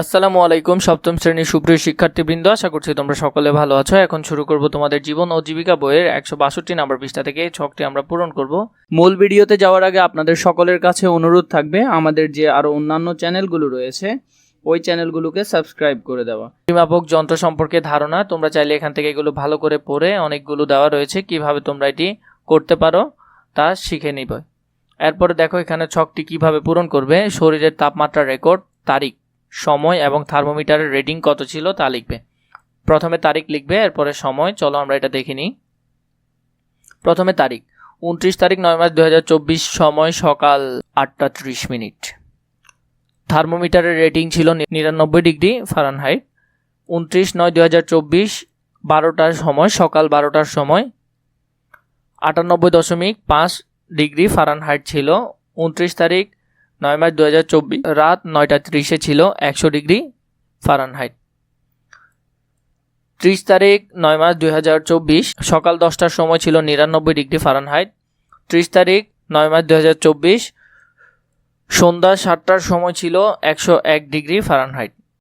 আসসালামু আলাইকুম, সপ্তম শ্রেণির সুপ্রিয় শিক্ষার্থীবৃন্দ, আশা করছি তোমরা সকলে ভালো আছো। এখন শুরু করব তোমাদের জীবন ও জীবিকা বইয়ের একশো বাষট্টি নাম্বার পৃষ্ঠা থেকে, ছকটি আমরা পূরণ করব। মূল ভিডিওতে যাওয়ার আগে আপনাদের সকলের কাছে অনুরোধ থাকবে, আমাদের যে আরও অন্যান্য চ্যানেলগুলো রয়েছে, ওই চ্যানেলগুলোকে সাবস্ক্রাইব করে দেওয়া। পরিমাপক যন্ত্র সম্পর্কে ধারণা, তোমরা চাইলে এখান থেকে এগুলো ভালো করে পড়ে অনেকগুলো দেওয়া রয়েছে, কীভাবে তোমরা এটি করতে পারো তা শিখে নিবে। এরপরে দেখো এখানে ছকটি কীভাবে পূরণ করবে, শরীরের তাপমাত্রা রেকর্ড, তারিখ। সময় এবং থার্মোমিটারের রেটিং কত ছিল তা লিখবে। প্রথমে তারিখ লিখবে, এরপরে সময়। চলো আমরা এটা দেখে নিই। প্রথমে তারিখ। উনত্রিশ তারিখ, নয় মাস দু হাজার চব্বিশ, সময় সকাল আটটা ত্রিশ মিনিট। থার্মোমিটারের রেটিং ছিল নিরানব্বই ডিগ্রি ফারেনহাইট। উনত্রিশ নয় দু হাজার চব্বিশ, বারোটার সময়, সকাল বারোটার সময়। আটানব্বই দশমিক পাঁচ ডিগ্রি ফারেনহাইট ছিল। উনত্রিশ তারিখ নয় মার্চ দু হাজার চব্বিশ, রাত নয়টা ত্রিশে ছিল একশো ডিগ্রি ফারানহাইট। ত্রিশ তারিখ নয় মার্চ দুই হাজার চব্বিশ, সকাল দশটার সময় ছিল নিরানব্বই ডিগ্রি ফারানহাইট। ত্রিশ তারিখ নয় মার্চ দু হাজার চব্বিশ, সন্ধ্যা সাতটার সময় ছিল একশো এক ডিগ্রি ফারেনহাইট।